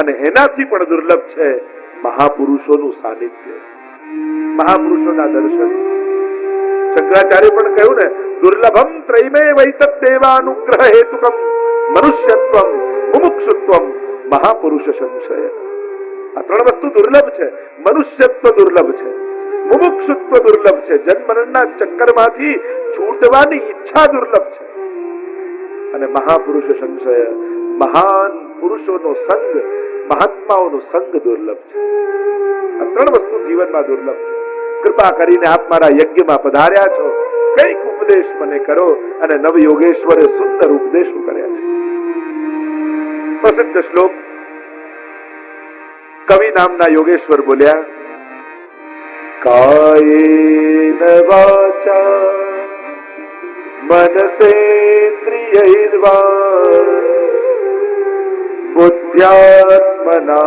અને એનાથી પણ દુર્લભ છે મહાપુરુષોનું સાનિધ્ય. મહાપુરુષોના દર્શન. શંકરાચાર્ય પણ કહ્યું ને, દુર્લભમ ત્રૈમે વૈતત દેવાનુગ્રહ હેતુકમ, મનુષ્યત્વમ, મુમુક્ષુત્વમ, મહાપુરુષ સંશય આ ત્રણ વસ્તુ દુર્લભ છે. મનુષ્યત્વ દુર્લભ છે. મુમુક્ષુત્વ દુર્લભ છે. જન્મરણના ચક્કરમાંથી છૂટવાની ઈચ્છા દુર્લભ છે. અને મહાપુરુષ સંશય, મહાન પુરુષોનો સંગ મહાત્માઓનો સંગ દુર્લભ છે. આ ત્રણ વસ્તુ જીવનમાં દુર્લભ છે. કૃપા કરીને આપ મારા યજ્ઞમાં પધાર્યા છો. કંઈક ઉપદેશ મને કરો અને નવયોગેશ્વરે સુંદર ઉપદેશો કર્યા છે. પ્રસિદ્ધ શ્લોક, કવિ નામના યોગેશ્વર બોલ્યા, કાયેન વાચા મનસેન્દ્રિયૈર્વા विद्यात्मना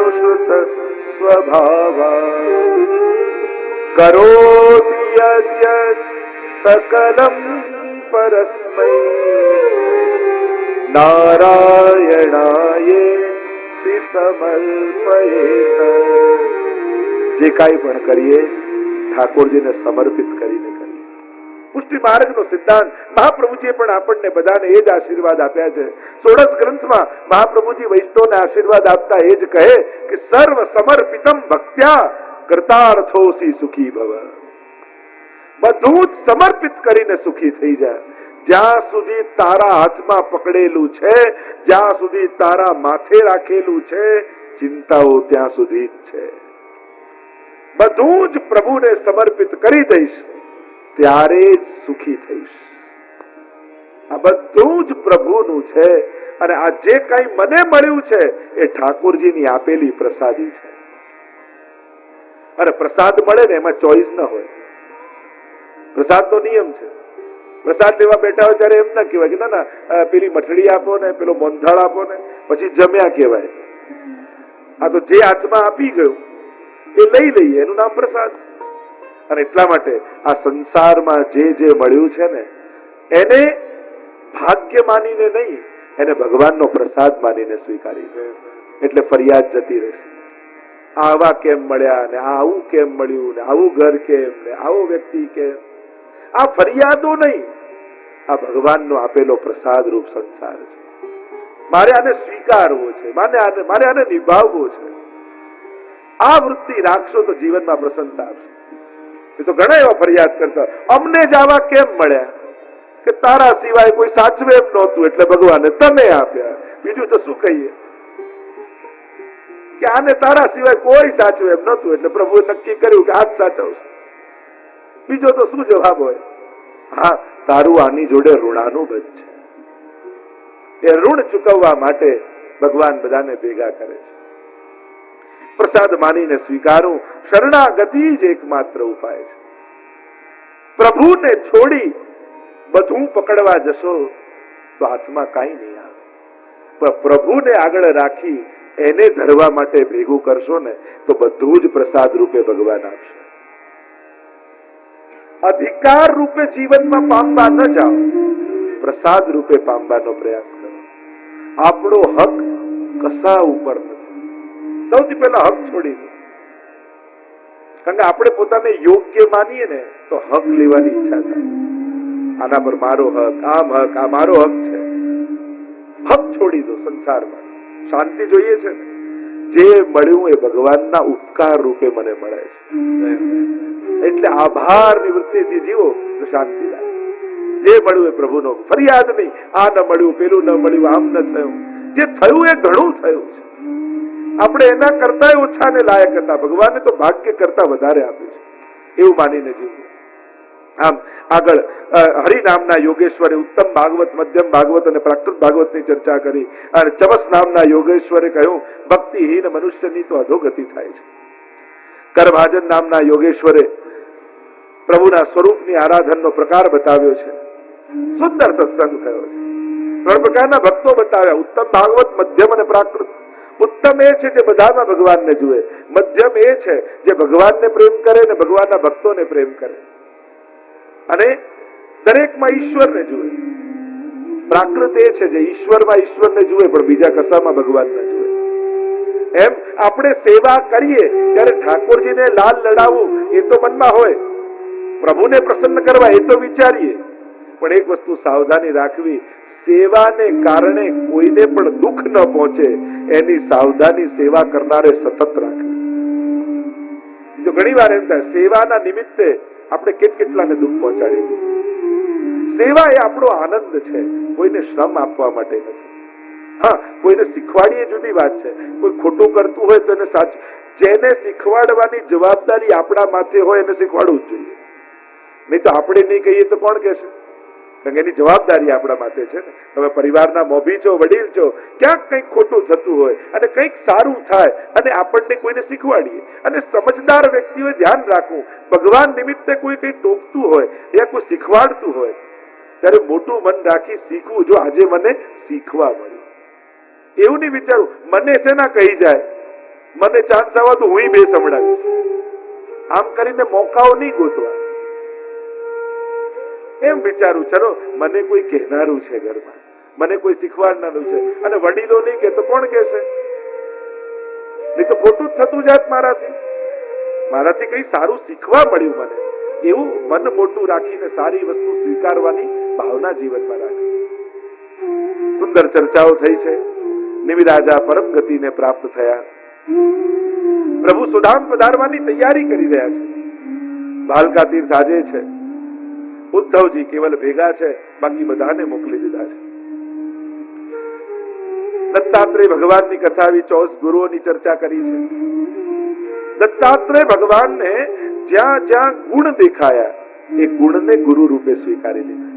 स्वभाव स्वभावा करोति यद्यत् सकलं परस्मै। नारायणाये समर्पयेत। जे काही पण करिये, ठाकूरजीने समर्पित करीने પુષ્ટિ માર્ગનો સિદ્ધાંત મહાપ્રભુજીએ પણ આપણને બધાને એ જ આશીર્વાદ આપ્યા છે. સોળસ ગ્રંથમાં મહાપ્રભુજી વૈષ્ણવને આશીર્વાદ આપતા એ જ કહે કે, સર્વ સમર્પિતમ ભક્ત્યા કરતાર્થોસી સુખી ભવ. બધું જ સમર્પિત કરીને સુખી થઈ જાય. જ્યાં સુધી તારા હાથમાં પકડેલું છે, જ્યાં સુધી તારા માથે રાખેલું છે, ચિંતાઓ ત્યાં સુધી જ છે. બધું જ પ્રભુને સમર્પિત કરી દઈશ. ત્યારે જ સુખી થઈશ. આ બધું જ પ્રભુનું છે અને આ જે કઈ મને મળ્યું છે એ ઠાકોરજીની આપેલી પ્રસાદી છે. અને પ્રસાદ મળે ને એમાં ચોઈસ ન હોય. પ્રસાદ તો નિયમ છે. પ્રસાદ લેવા બેઠા હોય ત્યારે એમ ના કહેવાય કે ના ના પેલી મઠડી આપો ને, પેલો મોંધાળ આપો ને, પછી જમ્યા કહેવાય. આ તો જે હાથમાં આપી ગયું, એ લઈ લઈએ, એનું નામ પ્રસાદ. અને એટલા માટે આ સંસારમાં જે જે મળ્યું છે ને, એને ભાગ્ય માનીને નહીં, એને ભગવાનનો પ્રસાદ માનીને સ્વીકારી છે. એટલે ફરિયાદ જતી રહેશે. આવા કેમ મળ્યા ને, આવું કેમ મળ્યું ને, આવું ઘર કેમ ને, આવો વ્યક્તિ કેમ? આ ફરિયાદો નહીં. આ ભગવાનનો આપેલો પ્રસાદ રૂપ સંસાર છે. મારે આને સ્વીકારવો છે મારે આને મારે આને નિભાવવો છે. આ વૃત્તિ રાખશો તો જીવનમાં પ્રસન્નતા આવશે. એ તો ઘણા એવા ફરિયાદ કરતા અમને જ કેમ મળ્યા? કે તારા સિવાય કોઈ સાચવે એમ નહોતું, એટલે ભગવાને તને આપ્યા. બીજું તો શું કહીએ? કે આને તારા સિવાય કોઈ સાચવે એમ નહોતું, એટલે પ્રભુએ નક્કી કર્યું કે આ જ સાચવશે. બીજો તો શું જવાબ હોય? હા, તારું આની જોડે ઋણાનું બધ છે. એ ઋણ ચૂકવવા માટે ભગવાન બધાને ભેગા કરે છે. પ્રસાદ માનીને સ્વીકારું શરણાગતિ જ એકમાત્ર ઉપાય છે. પ્રભુને છોડી બધું પકડવા જશો તો હાથમાં કાંઈ નહીં આવે. પણ પ્રભુને આગળ રાખી એને ધરવા માટે ભેગું કરશો ને તો બધું જ પ્રસાદ રૂપે ભગવાન આપશે. અધિકાર રૂપે જીવનમાં પામવા ન જાઓ. પ્રસાદ રૂપે પામવાનો પ્રયાસ કરો. આપણો હક કસા ઉપર નથી. સૌથી પહેલા હક છોડી દો. કારણ કે આપણે પોતાને યોગ્ય માનીએ ને, તો હક લેવાની ઈચ્છા થાય. આના પર મારો હક, આમ હક, આ મારો હક છે. હક છોડી દો સંસારમાં. શાંતિ જોઈએ છે ને. જે મળ્યું એ ભગવાનના ઉપકાર રૂપે મને મળે છે. એટલે આભાર નિવૃત્તિથી જીવો તો શાંતિ લાગે. જે મળ્યું એ પ્રભુનો ફરિયાદ નહીં. આ ન મળ્યું, પેલું ન મળ્યું, આમ ન થયું. જે થયું એ ઘણું થયું છે. આપણે એના કરતા ઓછા ને લાયક હતા. ભગવાને તો ભાગ્ય કરતા વધારે આપ્યું છે. એવું માનીને જીવવું આમ આગળ અ, હરિ નામના યોગેશ્વરે ઉત્તમ ભાગવત મધ્યમ ભાગવત અને પ્રાકૃત ભાગવતની ચર્ચા કરી અને ચમસ નામના યોગેશ્વરે કહ્યું ભક્તિહીન મનુષ્યની તો અધોગતિ થાય છે. કરભાજન નામના યોગેશ્વરે પ્રભુના સ્વરૂપની આરાધનનો પ્રકાર બતાવ્યો છે. સુંદર સત્સંગ થયો છે. ત્રણ પ્રકારના ભક્તો બતાવ્યા. ઉત્તમ ભાગવત મધ્યમ અને પ્રાકૃત. ઉત્તમ એ છે જે બધામાં ભગવાનને જુએ. મધ્યમ એ છે જે ભગવાનને પ્રેમ કરે ને ભગવાનના ભક્તોને પ્રેમ કરે. અને દરેકમાં ઈશ્વરને જુએ. પ્રાકૃત એ છે જે ઈશ્વરમાં ઈશ્વરને જુએ, પણ બીજા કસામાં ભગવાન ન જુએ. એમ આપણે સેવા કરીએ ત્યારે ઠાકોરજીને લાલ લડાવવું એ તો મનમાં હોય. પ્રભુને પ્રસન્ન કરવા એ તો વિચારીએ. પણ એક વસ્તુ સાવધાની રાખવી, સેવાને કારણે કોઈને પણ દુઃખ ન પહોંચે, એની સાવધાની સેવા કરનારે સતત રાખવી. જો ઘણી વાર એમ થાય, સેવાના નિમિત્તે આપણે કેટ કેટલાને દુઃખ પહોંચાડી સેવા એ આપણો આનંદ છે, કોઈને શ્રમ આપવા માટે નથી. હા, કોઈને શીખવાડીએ જુદી વાત છે. કોઈ ખોટું કરતું હોય તો એને સાચું, જેને શીખવાડવાની જવાબદારી આપણા માથે હોય એને શીખવાડવું જ જોઈએ. નહીં તો આપણે નહીં કહીએ તો કોણ કહેશે? કારણ કે એની જવાબદારી આપણા માથે છે ને. તમે પરિવારના મોભી છો, વડીલ છો, ક્યાંક કંઈક ખોટું થતું હોય અને કંઈક સારું થાય અને આપણને કોઈને શીખવાડીએ. અને સમજદાર વ્યક્તિઓએ ધ્યાન રાખવું. ભગવાન નિમિત્તે કોઈ કંઈ ટોકતું હોય, યા કોઈ શીખવાડતું હોય, ત્યારે મોટું મન રાખી શીખવું જો આજે મને શીખવા મળ્યું. એવું નહીં વિચારું, મને શેના કહી જાય? મને ચાન્સ આવવા તો હું બે સંભળાવીશ આમ કરીને મોકાઓ નહીં ગોતવા. એમ વિચારું ચલો, મને કોઈ કહેનારું છે ઘરમાં. મને કોઈ શીખવાડનારું છે. અને વડીલો નહીં કે તો કોણ કહેશે? નહીં તો ખોટું જ થતું જાત મારાથી. મારાથી કઈ સારું શીખવા મળ્યું મને. એવું મન મોટું રાખીને સારી વસ્તુ સ્વીકારવાની ભાવના જીવનમાં રાખી. સુંદર ચર્ચાઓ થઈ છે. નિમિરાજા પરમ ગતિને પ્રાપ્ત થયા. પ્રભુ સુધામ પધારવાની તૈયારી કરી રહ્યા છે. ભાલકા તીર્થ આજે છે. ઉદ્ધવજી કેવલ ભેગા છે, બાકી બધાને મોકલી દીધા છે. દત્તાત્રેય ભગવાનની કથા આવી, ચોસ ગુરુઓની ચર્ચા કરી છે. દત્તાત્રેય ભગવાનને જ્યાં જ્યાં ગુણ દેખાયા, એ ગુણને ગુરુ રૂપે સ્વીકારી લીધા.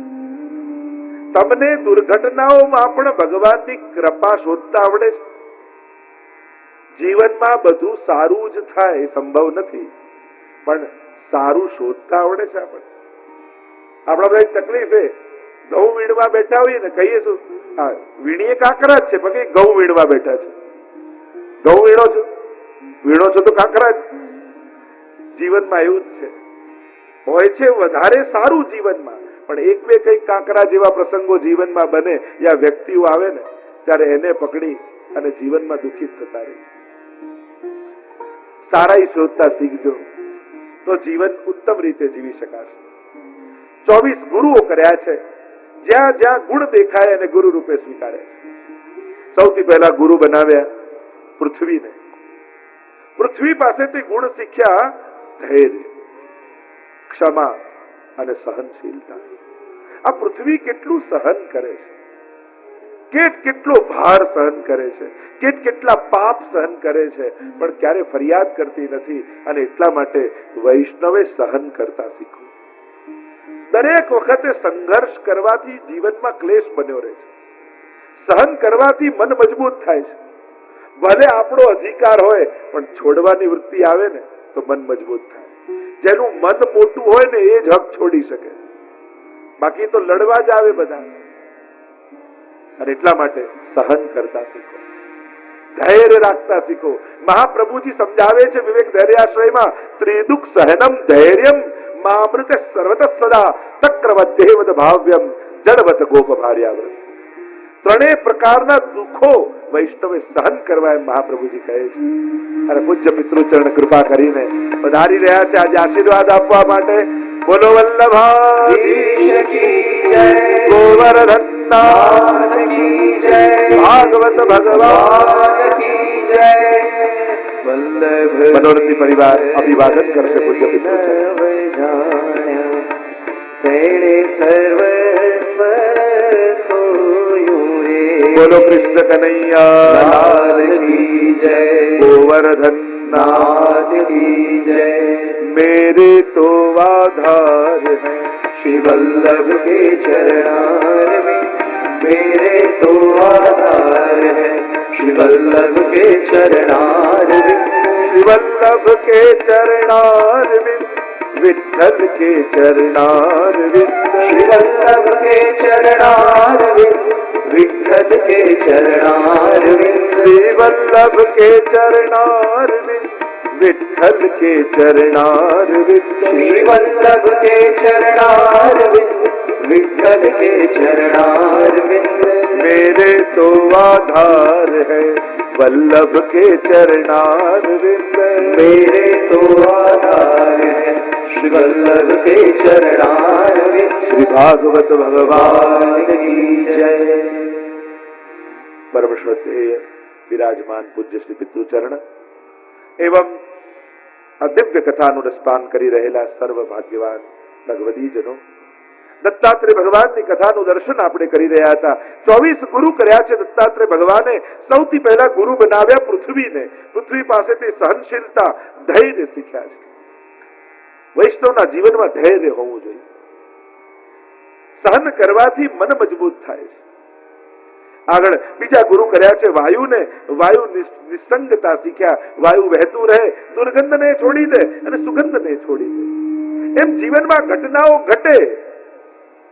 તમને દુર્ઘટનાઓમાં પણ ભગવાનની કૃપા શોધતા આવડે છે? જીવનમાં બધું સારું જ થાય સંભવ નથી, પણ સારું શોધતા આવડે છે આપણને? આપણા બધા તકલીફ એ ઘઉં વીણવા બેઠા હોઈએ ને કહીએ શું? હા, વીણીએ કાંકરા જ છે બાકી ઘઉં વીણવા બેઠા છે? ઘઉં વીણો છો? વીણો છો તો કાંકરા જ. જીવનમાં એવું જ છે. હોય છે, વધારે સારું જીવનમાં. પણ એક બે કઈ કાંકરા જેવા પ્રસંગો જીવનમાં બને યા વ્યક્તિઓ આવે ને, ત્યારે એને પકડી અને જીવનમાં દુખિત થતા રહે. સારાઈ શોધતા શીખજો. તો જીવન ઉત્તમ રીતે જીવી શકાશે. ચોવીસ ગુરુઓ કર્યા છે. જ્યાં જ્યાં ગુણ દેખાય એને ગુરુ રૂપે સ્વીકારે છે. સૌથી પહેલા ગુરુ બનાવ્યા પૃથ્વીને. પૃથ્વી પાસેથી ગુણ શીખ્યા ધૈર્ય, ક્ષમા અને સહનશીલતા. આ પૃથ્વી કેટલું સહન કરે છે? કેટ કેટલો ભાર સહન કરે છે? કેટ કેટલા પાપ સહન કરે છે? પણ ક્યારે ફરિયાદ કરતી નથી અને એટલા માટે વૈષ્ણવે સહન કરતા શીખવું દરેક વખતે સંઘર્ષ કરવાથી જીવનમાં ક્લેશ બન્યો રહે છે. સહન કરવાથી મન મજબૂત થાય છે. ભલે આપણો અધિકાર હોય, પણ છોડવાની વૃત્તિ આવે ને, તો મન મજબૂત થાય. જેનું મન મોટું હોય ને, એ જ હક છોડી શકે. બાકી તો લડવા જ આવે બધા. અને એટલા માટે સહન કરતા શીખો. ધૈર્ય રાખતા શીખો. મહાપ્રભુજી સમજાવે છે વિવેક ધૈર્યાશ્રયમાં ત્રિદુઃખ સહનમ ધૈર્યમ મામૃત સર્વત સદા તક્રવદ્દેવદ ભાવ્યમ જળવત ગોપ ભાર્યાવ્રત ત્રણેય પ્રકારના દુઃખો વૈષ્ણવે સહન કરવા એમ મહાપ્રભુજી કહે છે અને પૂજ્ય પિતૃ ચરણ કૃપા કરીને પધારી રહ્યા છે આજે આશીર્વાદ આપવા માટે બોલો વલ્લભા ગોવર્ધન ભાગવત ભગવાન મનોરથી मनोरथी परिवार अभिवादन कर सको जब बोलो कृष्ण कन्हैया। गोवर्धन। नाथ की जय। मेरे तो आधार है। श्री वल्लभ के चरणार मेरे तो आधार है। श्री वल्लभ के चरणार वल्लभ के चरणार विठल के चरणार श्री वल्लभ के चरणार विठ्ठल के चरणार श्री वल्लभ के चरणार विठल के चरणार श्री वल्लभ के चरणार विठ्ठल के चरणारविंद मेरे तो आधार है वल्लभ के चरणार विंद मेरे तो आधार है श्री वल्लभ के चरणारविंद श्री भागवत भगवान भगवान की जय परम श्रद्धेय विराजमान પૂજ્ય શ્રી પિતૃચરણ એવં આ દિવ્ય કથાનું રસપાન કરી રહેલા સર્વ ભાગ્યવાન ભગવદીજનો દત્તાત્રેય ભગવાનની કથાનું દર્શન આપણે કરી રહ્યા હતા. ચોવીસ ગુરુ કર્યા છે દત્તાત્રેય ભગવાને. સૌથી પહેલા ગુરુ બનાવ્યા પૃથ્વીને. પૃથ્વી પાસેથી સહનશીલતા, ધૈર્ય શીખ્યા છે. વૈષ્ણવના જીવનમાં ધૈર્ય હોવું જોઈએ. સહન કરવાથી મન મજબૂત થાય છે. આગળ બીજા ગુરુ કર્યા છે વાયુને. વાયુ નિસ- નિસંગતા શીખ્યા. વાયુ વહેતું રહે, દુર્ગંધને છોડી દે અને સુગંધને છોડી દે. એમ જીવનમાં ઘટનાઓ ઘટે.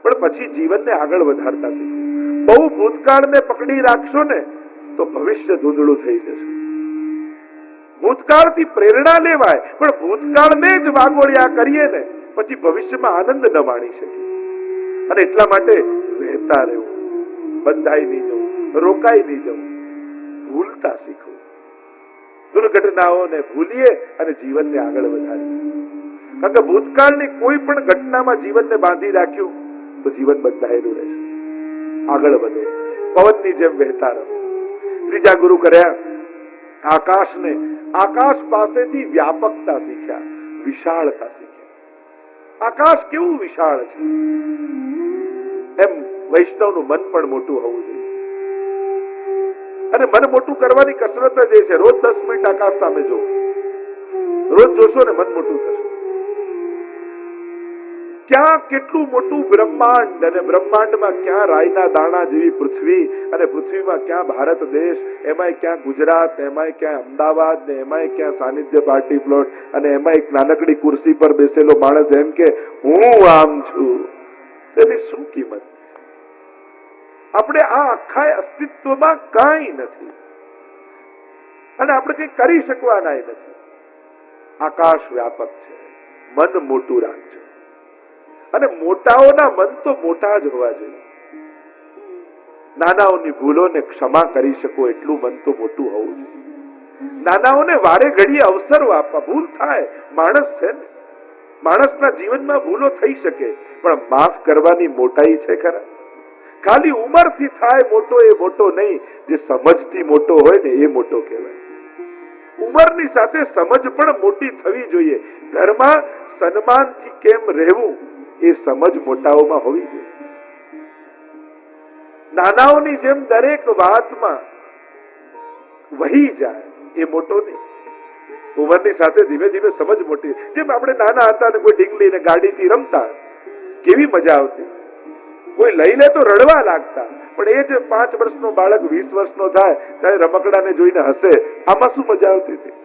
પણ પછી જીવનને આગળ વધારતા શીખો બહુ ભૂતકાળને પકડી રાખશો ને, તો ભવિષ્ય ધૂંધળું થઈ જશે. ભૂતકાળથી પ્રેરણા લેવાય, પણ ભૂતકાળને જ વાગોળ્યા કરીએ ને, પછી ભવિષ્યમાં આનંદ ન માણી શકીએ. અને એટલા માટે વહેતા રહેવું, બંધાઈ નહીં જવું, રોકાઈ નહીં જવું, ભૂલતા શીખવું. દુર્ઘટનાઓને ભૂલીએ અને જીવનને આગળ વધારીએ. કારણ કે ભૂતકાળની કોઈ પણ ઘટનામાં જીવનને બાંધી રાખ્યું તો જીવન બંધાયેલું રહેશે. આગળ વધો. પવનની જેમ વહેતા રહો. ત્રીજા ગુરુ કર્યા, આકાશને આકાશ પાસેથી વ્યાપકતા શીખ્યા, વિશાળતા શીખ્યા. આકાશ કેવું વિશાળ છે? એમ વૈષ્ણવનું મન પણ મોટું હોવું જોઈએ. અને મન મોટું કરવાની કસરત જ એ છે, રોજ દસ મિનિટ આકાશ સામે જોવો રોજ જોશો ને મન મોટું થશે. ક્યાં કેટલું મોટું બ્રહ્માંડ અને બ્રહ્માંડમાં ક્યાં રાયના દાણા જેવી પૃથ્વી અને પૃથ્વીમાં ક્યાં ભારત દેશ, એમાંય ક્યાં ગુજરાત, એમાંય ક્યાં અમદાવાદ ને એમાંય ક્યાં સાનિધ્ય પાર્ટી પ્લોટ અને એમાં એક નાનકડી ખુરશી પર બેસેલો માણસ એમ કે, હું આમ છું. તેની શું કિંમત? આપણે આ આખા અસ્તિત્વમાં કાંઈ નથી. અને આપણે કંઈ કરી શકવાના નથી. આકાશ વ્યાપક છે, મન મોટું રાખજો અને મોટાઓના મન તો મોટા જ હોવા જોઈએ. નાનાઓની ભૂલોને ક્ષમા કરી શકો એટલું મન તો મોટું હોવું જોઈએ. નાનાઓને વારે ઘડીએ અવસરો આપવા, ભૂલ થાય, માણસ છે ને. માણસના જીવનમાં ભૂલો થઈ શકે, પણ માફ કરવાની મોટાઈ છે ખરા. ખાલી ઉંમરથી થાય મોટો એ મોટો નહીં, જે સમજથી મોટો હોય ને એ મોટો કહેવાય. ઉંમરની સાથે સમજ પણ મોટી થવી જોઈએ. ઘરમાં સન્માનથી કેમ રહેવું? એ સમજ મોટાઓમાં હોવી જોઈએ. નાનાઓની જેમ દરેક વાતમાં વહી જાય, એ મોટો ઉંમરની સાથે ધીમે ધીમે સમજ મોટી જેમ આપણે નાના હતા ને કોઈ ઢીંગલી ને ગાડીથી રમતા, કેવી મજા આવતી. કોઈ લઈ લે તો રડવા લાગતા. પણ એ જે પાંચ વર્ષનો બાળક વીસ વર્ષનો થાય, ત્યારે રમકડાને જોઈને હસે. આમાં શું મજા આવતી હતી?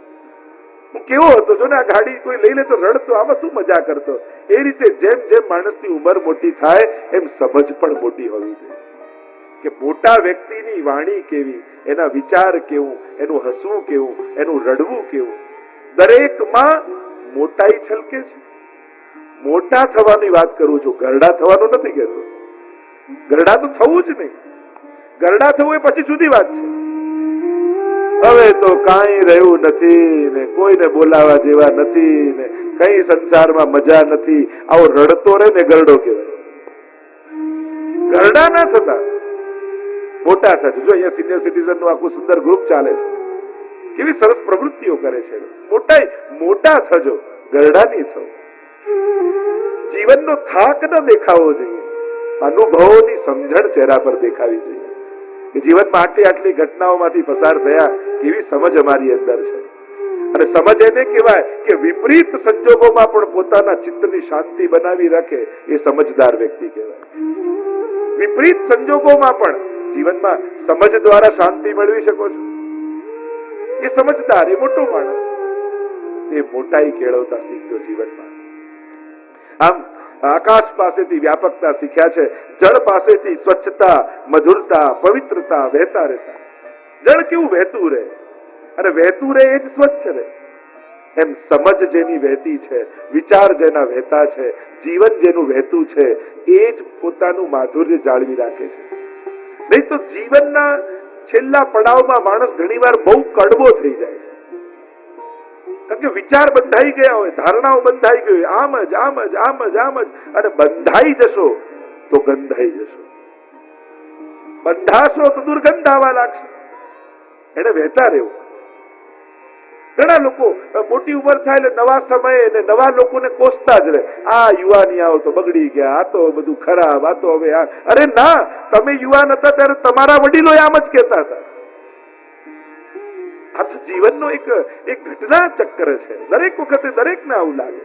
હું કેવો હતો? જો ને આ ગાડી કોઈ લઈ લે તો રડતો, આમાં શું મજા કરતો? એ રીતે જેમ જેમ માણસની ઉંમર મોટી થાય, એમ સમજ પણ મોટી હોવી જોઈએ. કે મોટા વ્યક્તિની વાણી કેવી, એના વિચાર કેવું, એનું હસવું કેવું, એનું રડવું કેવું. દરેકમાં મોટાઈ છલકે છે. મોટા થવાની વાત કરું છું. ગરડા થવાનું નથી કહેતો. ગરડા તો થવું જ નહીં. ગરડા થવું એ પછી જુદી વાત છે. હવે તો કાંઈ રહ્યું નથી ને કોઈને બોલાવા જેવા નથી ને કઈ સંસારમાં મજા નથી. આવો રડતો રહે ને ગરડો કહેવાય. ગરડા ના થતા. મોટા થશે જો અહીંયા સિનિયર સિટીઝનનું આખું સુંદર ગ્રુપ ચાલે છે. કેવી સરસ પ્રવૃત્તિઓ કરે છે. મોટા મોટા થજો. ગરડા નહીં થવું. જીવનનો થાક ન દેખાવો જોઈએ. અનુભવોની સમજણ ચહેરા પર દેખાવી જોઈએ. જીવનમાં આટલી આટલી ઘટનાઓમાંથી પસાર થયા કેવી સમજ અમારી અંદર છે? અને સમજ એને કહેવાય કે વિપરીત સંજોગોમાં પણ પોતાના ચિત્તની શાંતિ બનાવી રાખે એ સમજદાર વ્યક્તિ કહેવાય. વિપરીત સંજોગોમાં પણ જીવનમાં સમજ દ્વારા શાંતિ મેળવી શકો છો. એ સમજદાર, એ મોટો માણસ. એ મોટાઈ કેળવતા શીખજો જીવનમાં. આમ આકાશ પાસેથી વ્યાપકતા શીખ્યા છે. જળ પાસેથી સ્વચ્છતા, મધુરતા, પવિત્રતા વહેતા રહેતા જળ કેવું વહેતું રહે? અને વહેતું રહે એ જ સ્વચ્છ રહે. એમ સમજ જેની વહેતી છે, વિચાર જેના વહેતા છે, જીવન જેનું વહેતું છે, એ જ પોતાનું માધુર્ય જાળવી રાખે છે. નહીં તો જીવનના છેલ્લા પડાવમાં માણસ ઘણીવાર બહુ કડવો થઈ જાય છે. કારણ કે વિચાર બંધાઈ ગયા હોય, ધારણાઓ બંધાઈ ગઈ હોય, આમ જ આમ જ આમ જ આમ જ, અને બંધાઈ જશો તો ગંધાઈ જશો. બંધાશો તો દુર્ગંધ આવવા લાગશે. એને વહેતા રહેવું. ઘણા લોકો મોટી ઉંમર થાય એટલે નવા સમયે ને નવા લોકોને કોસતા જ રહે. આ યુવાની આવો તો બગડી ગયા, આ તો બધું ખરાબ, આ તો હવે અરે ના, તમે યુવાન હતા ત્યારે તમારા વડીલો આમ જ કહેતા હતા. આ જીવનનો એક એક ઘટના ચક્ર છે. દરેક વખતે દરેકને આવું લાગે.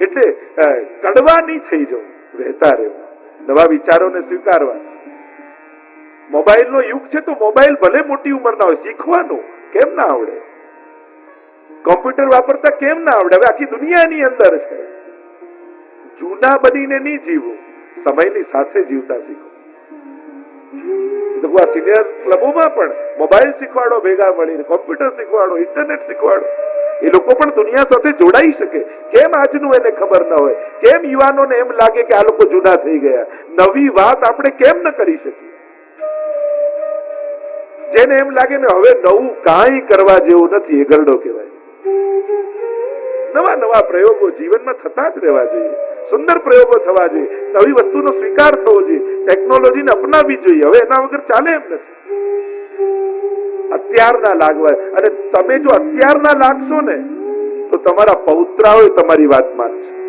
એટલે કડવા નહીં થઈ જવું, વહેતા રહેવું, નવા વિચારોને સ્વીકારવા. મોબાઈલનો યુગ છે તો મોબાઈલ ભલે મોટી ઉંમરના હોય, શીખવાનું કેમ ના આવડે? કોમ્પ્યુટર વાપરતા કેમ ના આવડે? હવે આખી દુનિયાની અંદર છે. જૂના બનીને નહીં જીવવું સમયની સાથે જીવતા શીખો. સિનિયર ક્લબોમાં પણ મોબાઈલ શીખવાડો, ભેગા મળીને કોમ્પ્યુટર શીખવાડો ઇન્ટરનેટ શીખવાડો. એ લોકો પણ દુનિયા સાથે જોડાઈ શકે. કેમ આજનું એને ખબર ન હોય? કેમ યુવાનોને એમ લાગે કે આ લોકો જૂના થઈ ગયા? નવી વાત આપણે કેમ ન કરી શકીએ? જેને એમ લાગે ને હવે નવું કાંઈ કરવા જેવું નથી, એ ગરડો કહેવાય. નવા નવા પ્રયોગો જીવનમાં થતા જ રહેવા જોઈએ. સુંદર પ્રયોગો થવા જોઈએ. નવી વસ્તુનો સ્વીકાર થવો જોઈએ. ટેકનોલોજીને અપનાવવી જોઈએ. હવે એના વગર ચાલે એમ નથી. અત્યારના લાગવા અને તમે જો અત્યારના લાગશો ને, તો તમારા પૌત્રાઓ તમારી વાત માનશે.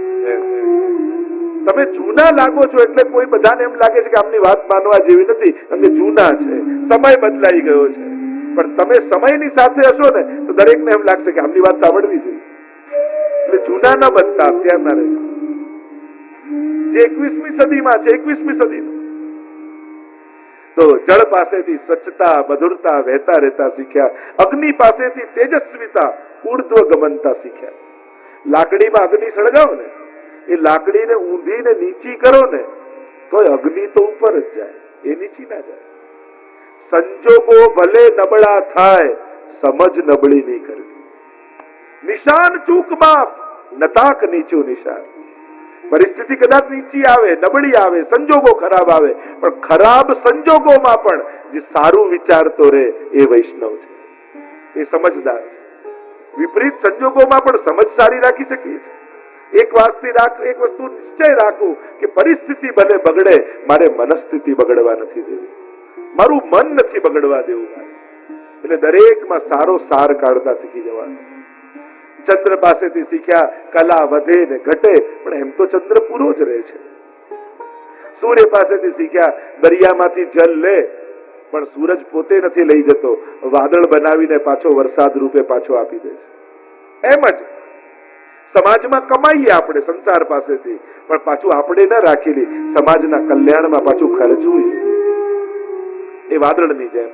તમે જૂના લાગો છો એટલે કોઈ બધાને એમ લાગે છે કે આમની વાત માનવા જેવી નથી. અને જૂના છે. સમય બદલાઈ ગયો છે. પણ તમે સમયની સાથે હશો ને, તો દરેકને એમ લાગશે કે આમની વાત સાંભળવી જોઈએ. એટલે જૂના ન બનતા, અત્યારના રહેજો. જે એકવીસમી સદીમાં છે, એકવીસમી સદીનું. તો જળ પાસેથી સ્વચ્છતા, મધુરતા, વહેતા રહેતા શીખ્યા. અગ્નિ પાસેથી તેજસ્વીતા ઉર્ધ્વ ગમનતા શીખ્યા. લાકડીમાં અગ્નિ સળગાવો ને. એ લાકડીને ઊંધીને નીચી કરો ને, તોય અગ્નિ તો ઉપર જ જાય. એ નીચી ના જાય. સંજોગો ભલે નબળા થાય, સમજ નબળી નહીં કરવી. નિશાન ચૂક માફ, નતાક નીચું નિશાન. પરિસ્થિતિ કદાચ નીચી આવે, નબળી આવે, સંજોગો ખરાબ આવે, પણ ખરાબ સંજોગોમાં પણ જે સારું વિચારતો રહે એ વૈષ્ણવ છે. એ સમજદાર છે. વિપરીત સંજોગોમાં પણ સમજ સારી રાખી શકીએ છીએ. એક વાસ્તી રાખ, એક વસ્તુ નિશ્ચય રાખવું કે પરિસ્થિતિ ભલે બગડે, મારે મનસ્થિતિ બગડવા નથી દેવી. મારું મન નથી બગડવા દેવું. એટલે દરેકમાં સારો સાર કાઢતા શીખી જવાનું. ચંદ્ર પાસેથી શીખ્યા, કલા વધે ને ઘટે. પણ એમ તો ચંદ્ર પૂરો જ રહે છે. સૂર્ય પાસેથી શીખ્યા, દરિયામાંથી જલ લે. પણ સૂરજ પોતે નથી લઈ જતો. વાદળ બનાવીને પાછો વરસાદ રૂપે પાછો આપી દે છે. એમ જ. સમાજમાં કમાઈએ આપણે સંસાર પાસેથી, પણ પાછું આપણે ન રાખેલી. સમાજના કલ્યાણમાં પાછું ખર્ચવું એ વાદળની જેમ.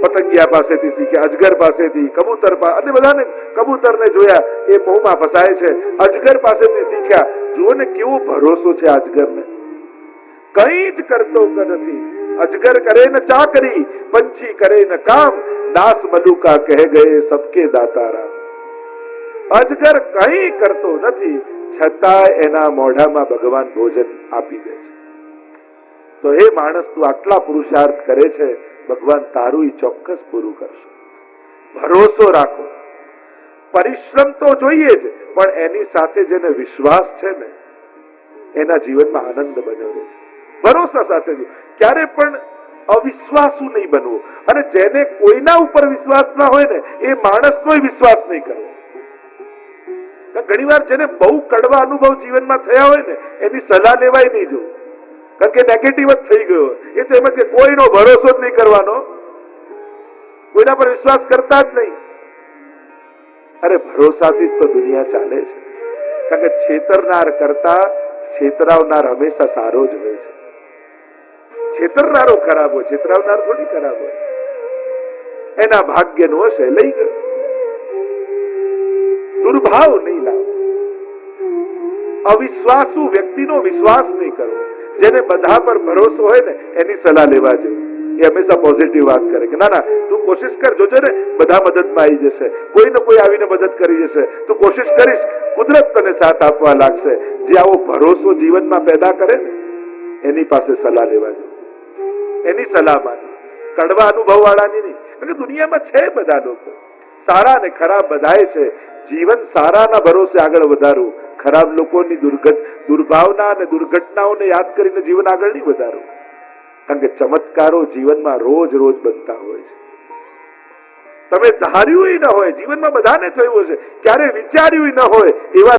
પતંગિયા પાસેથી શીખ્યા, અજગર પાસેથી કબૂતર પા, અને બધાને કબૂતરને જોયા, એ મોંમાં ફસાય છે. અજગર પાસેથી શીખ્યા જુઓ ને કેવો ભરોસો છે અજગરને. કઈ જ કરતો નથી. અજગર કરે ને ચાકરી, પંછી કરે ને કામ. દાસ મલુકા કહે ગયે સબકે દાતારા. અજગર કઈ કરતો નથી, છતાં એના મોઢામાં ભગવાન ભોજન આપી દે છે. તો હે માણસ, તું આટલા પુરુષાર્થ કરે છે, ભગવાન તારું ચોક્કસ પૂરું કરશે. ભરોસો રાખો. પરિશ્રમ તો જોઈએ જ, પણ એની સાથે જેને વિશ્વાસ છે ને, એના જીવનમાં આનંદ બન્યો છે. ભરોસા સાથે ક્યારે પણ અવિશ્વાસુ નહીં બનવું. અને જેને કોઈના ઉપર વિશ્વાસ ના હોય ને, એ માણસ કોઈ વિશ્વાસ નહીં કરવો. ઘણી વાર જેને બહુ કડવા અનુભવ જીવનમાં થયા હોય ને, એની સલાહ લેવાય નહીં જોવું. કારણ કે નેગેટિવ જ થઈ ગયો. એ તો એમ જ કે કોઈનો ભરોસો જ નહીં કરવાનો. કોઈના પર વિશ્વાસ કરતા જ નહીં. અરે ભરોસાથી જ તો દુનિયા ચાલે છે. કારણ કે છેતરનાર કરતા છેતરાવનાર હંમેશા સારો જ હોય છે. છેતરનારો ખરાબ હોય, છેતરાવનાર થોડી ખરાબ હોય. એના ભાગ્યનું હશે, લઈ ગયો. દુર્ભાવ નહીં લાવો. અવિશ્વાસુ વ્યક્તિનો વિશ્વાસ નહીં કરવો. જેને બધા પર ભરોસો હોય ને, એની સલાહ લેવા જેવી. એ હંમેશા પોઝિટિવ વાત કરે કે, ના ના, તું કોશિશ કર, જોજે ને, બધા મદદમાં આવી જશે. કોઈ ને કોઈ આવીને મદદ કરી જશે. તું કોશિશ કરીશ, કુદરત તને સાથ આપવા લાગશે. જે આવો ભરોસો જીવનમાં પેદા કરે ને, એની પાસે સલાહ લેવા જો એની સલાહ માનો. કડવા અનુભવ વાળાની નહીં કે દુનિયામાં છે બધા લોકો. સારા ને ખરાબ બધાય છે. જીવન સારાના ભરોસે આગળ વધારવું ખરાબ લોકોની દુર્ઘટ, દુર્ભાવના અને દુર્ઘટનાઓને યાદ કરીને જીવન આગળ નહીં વધારો. કારણ કે ચમત્કારો જીવનમાં રોજ રોજ બનતા હોય છે. તમે ધાર્યું ન હોય, જીવનમાં બધાને થયું હશે. ક્યારે વિચાર્યું ન હોય, એવા